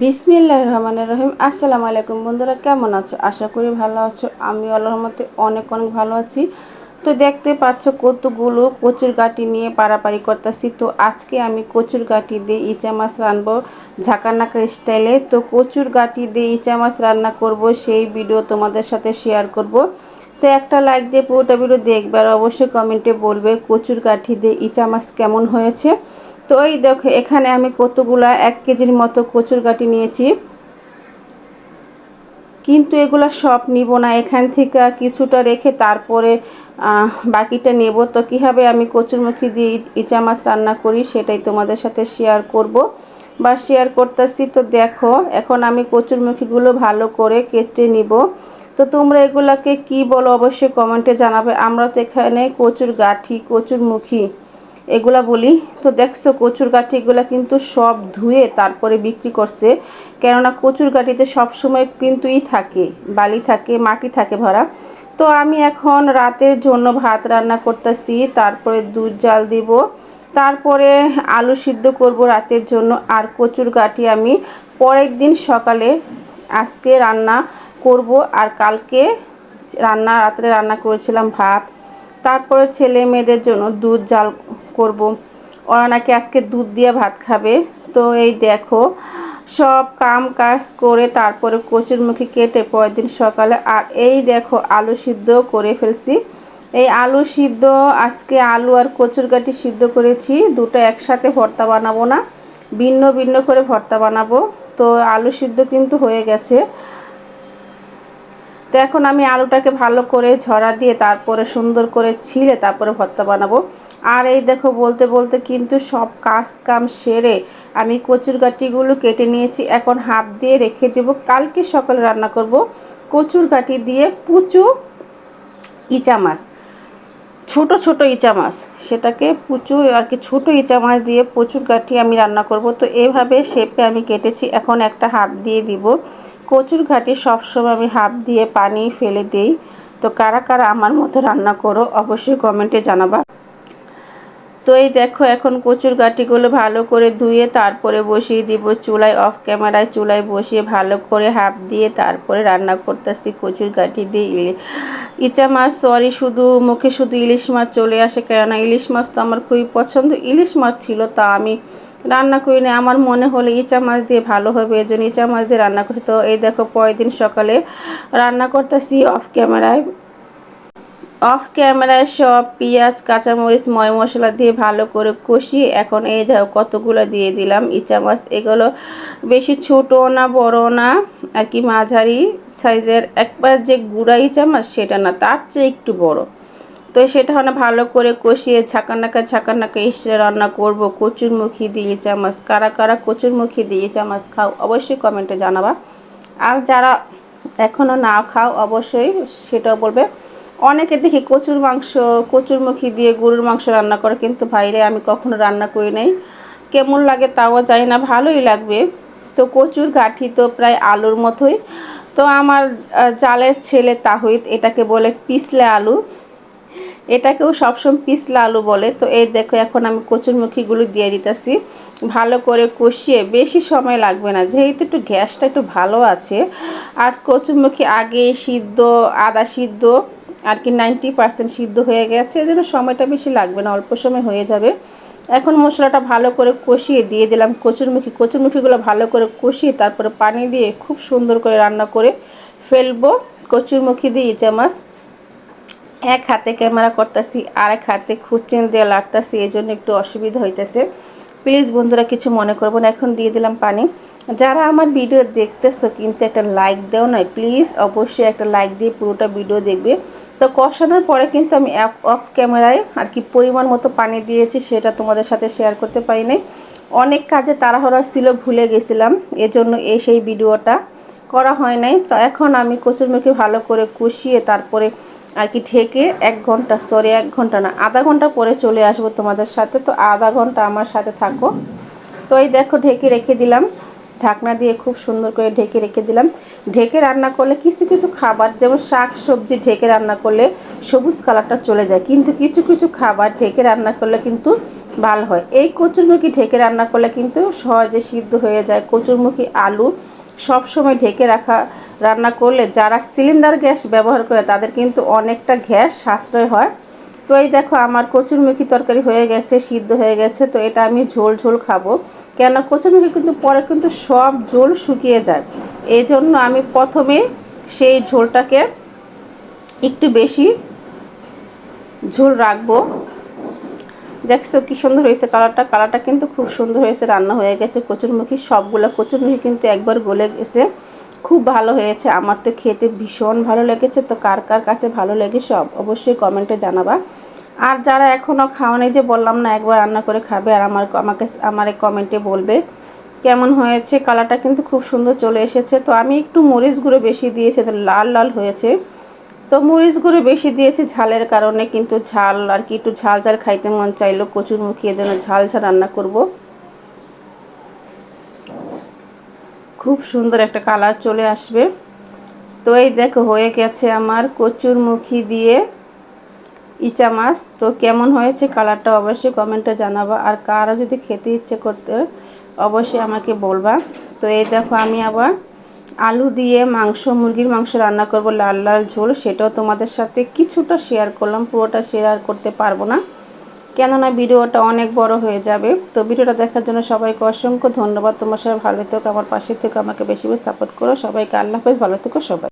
বিসমিল্লাহ রহমানের রহিম। আসসালামু আলাইকুম বন্ধুরা, কেমন আছো? আশা করি ভালো আছো। আমি আল্লাহর মতে অনেক অনেক ভালো আছি। তো দেখতে পাচ্ছ কতগুলো কচুর গাটি নিয়ে পাড়াপাড়ি করতেছি। তো আজকে আমি কচুর গাটি দিয়ে ইচা মাছ রানবো ঝাঁকানাকা স্টাইলে তো কচুর গাটি দিয়ে ইচা মাছ রান্না করব, সেই ভিডিও তোমাদের সাথে শেয়ার করব। তো একটা লাইক দিয়ে পুরোটা ভিডিও দেখবে আর অবশ্যই কমেন্টে বলবে কচুর গাঠি দিয়ে ইচা মাছ কেমন হয়েছে। তো এই দেখো, এখানে আমি কতগুলা এক কেজির মতো কচুর গাটি নিয়েছি। কিন্তু এগুলো সব নিব না, এখান থেকে কিছুটা রেখে তারপরে বাকিটা নেব। তো কীভাবে আমি কচুরমুখী দিয়ে ইচা মাছ রান্না করি সেটাই তোমাদের সাথে শেয়ার করব বা শেয়ার করতেছি। তো দেখো, এখন আমি কচুরমুখীগুলো ভালো করে কেটে নিব। তো তোমরা এগুলাকে কি বলো অবশ্যই কমেন্টে জানাবে। আমরা তো এখানে কচুর গাঠি কচুর মুখী এগুলা বলি। তো দেখছ কচুর গাঠি এগুলা কিন্তু সব ধুয়ে তারপরে বিক্রি করছে। কেননা কচুর গাঠিতে সবসময় কিন্তু ই থাকে, বালি থাকে, মাটি থাকে ভরা। তো আমি এখন রাতের জন্য ভাত রান্না করতেছি, তারপরে দুধ জাল দিব। তারপরে আলু সিদ্ধ করব রাতের জন্য। আর কচুর গাঠি আমি পরের দিন সকালে আজকে রান্না করব। আর কালকে রান্না, রাত্রে রান্না করেছিলাম ভাত। তারপরে ছেলে মেয়েদের জন্য দুধ জাল করব। ওরা নাকি আজকে দুধ দিয়ে ভাত খাবে। তো এই দেখো, সব কাম কাজ করে তারপরে কচুর মুখে কেটে পরের দিন সকালে আর এই দেখো আলু সিদ্ধ করে ফেলছি। এই আলু সিদ্ধ, আজকে আলু আর কচুর গাটি সিদ্ধ করেছি। দুটো একসাথে ভর্তা বানাবো না, ভিন্ন ভিন্ন করে ভর্তা বানাবো। তো আলু সিদ্ধ কিন্তু হয়ে গেছে। তো এখন আমি আলুটাকে ভালো করে ঝরা দিয়ে তারপরে সুন্দর করে ছিলে তারপরে ভর্তা বানাবো। আর এই দেখো বলতে বলতে কিন্তু সব কাজ কাম সেরে আমি কচুর গাটিগুলো কেটে নিয়েছি। এখন হাফ দিয়ে রেখে দেব। কালকে সকালে রান্না করব কচুর গাটি দিয়ে পুচু ইচা মাছ। ছোট ছোট ইচা মাছ। সেটাকে পুচু আর কি ছোটো ইচা মাছ দিয়ে প্রচুর গাঠি আমি রান্না করব। তো এভাবে শেপে আমি কেটেছি। এখন একটা হাফ দিয়ে দিব। কচুর ঘাটি সবসময় আমি হাফ দিয়ে পানি ফেলে দিই। তো কারা কারা আমার মতো রান্না করো অবশ্যই কমেন্টে জানাবা। তো এই দেখো, এখন কচুর গাটিগুলো ভালো করে ধুয়ে তারপরে বসিয়ে দিব চুলায় অফ ক্যামেরায় চুলায় বসিয়ে ভালো করে হাফ দিয়ে তারপরে রান্না করতেছি কচুর গাটি দিয়ে ইচা মাছ সরি শুধু মুখে শুধু ইলিশ মাছ চলে আসে কেননা ইলিশ মাছ তো আমার খুবই পছন্দ। ইলিশ মাছ ছিল, তা আমি রান্না করি না আমার মনে হলো ইচা মাছ দিয়ে ভালো হবে, এই জন্য ইচা মাছ দিয়ে রান্না করছি তো এই দেখো পরের দিন সকালে রান্না করতেছি অফ ক্যামেরায় অফ ক্যামেরায় সব পেঁয়াজ, কাঁচামরিচ, ময় মশলা দিয়ে ভালো করে কষিয়ে এখন এই দেখো কতগুলো দিয়ে দিলাম ইচা মাছ। এগুলো বেশি ছোটো না, বড় না, আর কি মাঝারি সাইজের। একবার যে গুঁড়া ইচা মাছ, সেটা না, তার চেয়ে একটু বড়। তো সেটা হলে ভালো করে কষিয়ে ছাকানাকা ছাকানাকা এসে রান্না করব। কচুরমুখী দিয়ে চামচ। কারা কারা কচুরমুখী দিয়ে চামচ খাও অবশ্যই কমেন্টে জানাবা। আর যারা এখনও না খাও অবশ্যই সেটাও বলবে। অনেকে দেখি কচুর মাংস, কচুরমুখী দিয়ে গরুর মাংস রান্না করে কিন্তু ভাইরে আমি কখনো রান্না করি নাই। কেমন লাগে তাও জানি না, ভালোই লাগবে। তো কচুর গাঠি তো প্রায় আলুর মতোই। তো আমার জালের ছেলে তাহিদ এটাকে বলে পিছলে আলু। এটাকেও সবসময় পিসলা আলু বলে। তো এই দেখো, এখন আমি কচুরমুখীগুলো দিয়ে দিতেছি। ভালো করে কষিয়ে বেশি সময় লাগবে না, যেহেতু একটু গ্যাসটা একটু ভালো আছে। আর কচুরমুখী আগে সিদ্ধ, আদা সিদ্ধ, আর কি নাইনটি পার্সেন্ট সিদ্ধ হয়ে গেছে এই জন্য সময়টা বেশি লাগবে না, অল্প সময় হয়ে যাবে। এখন মশলাটা ভালো করে কষিয়ে দিয়ে দিলাম কচুরমুখী কচুরমুখীগুলো ভালো করে কষিয়ে তারপরে পানি দিয়ে খুব সুন্দর করে রান্না করে ফেলব। কচুরমুখী দিয়ে ইচা মাছ। এক হাতে ক্যামেরা করতেছি আর এক হাতে খুঁচিন দিয়ে লাড়তেছি এই জন্য একটু অসুবিধা হইতেছে। প্লিজ বন্ধুরা, কিছু মনে করব না, এখন দিয়ে দিলাম পানি। যারা আমার ভিডিও দেখতেছো, কিন্তু একটা লাইক দেও নয় প্লিজ অবশ্যই একটা লাইক দিয়ে পুরোটা ভিডিও দেখবে। তো কষানোর পরে কিন্তু আমি অফ ক্যামেরায় আর কি পরিমাণ মতো পানি দিয়েছি, সেটা তোমাদের সাথে শেয়ার করতে পারি নাই অনেক কাজে তাড়াহড়া ছিল, ভুলে গেছিলাম, এজন্য এই সেই ভিডিওটা করা হয় নাই। তো এখন আমি কচুরমুখী ভালো করে কষিয়ে তারপরে আর কি ঢেকে এক ঘণ্টা সরি এক ঘণ্টা না, আধা ঘণ্টা পরে চলে আসব তোমাদের সাথে। তো আধা ঘণ্টা আমার সাথে থাকো। তো এই দেখো ঢেকে রেখে দিলাম। ঢাকনা দিয়ে খুব সুন্দর করে ঢেকে রেখে দিলাম। ঢেকে রান্না করলে কিছু কিছু খাবার, যেমন শাক সবজি ঢেকে রান্না করলে সবুজ কালারটা চলে যায়। কিন্তু কিছু কিছু খাবার ঢেকে রান্না করলে কিন্তু ভালো হয়। এই কচুরমুখী ঢেকে রান্না করলে কিন্তু সহজে সিদ্ধ হয়ে যায়। কচুরমুখী আলু সব সময় ঢেকে রাখা, রান্না করলে যারা সিলিন্ডার গ্যাস ব্যবহার করে তাদের কিন্তু অনেকটা গ্যাস সাশ্রয় হয়। তো এই দেখো আমার কচুরমুখী তরকারি হয়ে গেছে, সিদ্ধ হয়ে গেছে, তো এটা আমি ঝোল ঝোল খাব। কেন কচুরমুখী কিন্তু পরে কিন্তু সব ঝোল শুকিয়ে যায়। এই জন্য আমি প্রথমে সেই ঝোলটাকে একটু বেশি ঝোল রাখব। দেখছ কি সুন্দর হয়েছে কালারটা? কালারটা কিন্তু খুব সুন্দর হয়েছে, রান্না হয়ে গেছে, কচুরমুখী, সবগুলো কচুরমুখী কিন্তু একবার গলে গেছে। খুব ভালো হয়েছে, আমার তো খেতে ভীষণ ভালো লেগেছে। তো কার কার কাছে ভালো লেগে সব অবশ্যই কমেন্টে জানাবা। আর যারা এখনও খাওয়ানি যে বললাম না, একবার রান্না করে খাবে, আর আমার আমাকে আমার কমেন্টে বলবে কেমন হয়েছে। কালারটা কিন্তু খুব সুন্দর চলে এসেছে। তো আমি একটু মরিচ গুঁড়ো বেশি দিয়েছি লাল লাল হয়েছে। তো মরিচ গুঁড়ো বেশি দিয়েছি ঝালের কারণে, কিন্তু ঝাল আর কি একটু ঝাল ঝাল খাইতে মন চাইলো, কচুর মুখিয়ে যেন ঝাল ঝাল রান্না করব। খুব সুন্দর একটা কালার চলে আসবে। তো এই দেখো, হয়ে গেছে আমার কচুর মুখি দিয়ে ইচা মাছ। তো কেমন হয়েছে কালারটা অবশ্যই কমেন্টে জানাবা, আর কারও যদি খেতে ইচ্ছে করতে, অবশ্যই আমাকে বলবা। তো এই দেখো আমি আবার আলু দিয়ে মাংস, মুরগির মাংস রান্না করব লাল লাল ঝোল। সেটাও তোমাদের সাথে কিছুটা শেয়ার করলাম, পুরোটা শেয়ার করতে পারব না। কেননা ভিডিওটা অনেক বড় হয়ে যাবে। তো ভিডিওটা দেখার জন্য সবাইকে অসংখ্য ধন্যবাদ। তোমার সবাই ভালো থেকো, আমার পাশে থেকে, আমাকে বেশি বেশি সাপোর্ট করো। সবাইকে আল্লাহ হাফেজ, ভালো থেকো সবাই।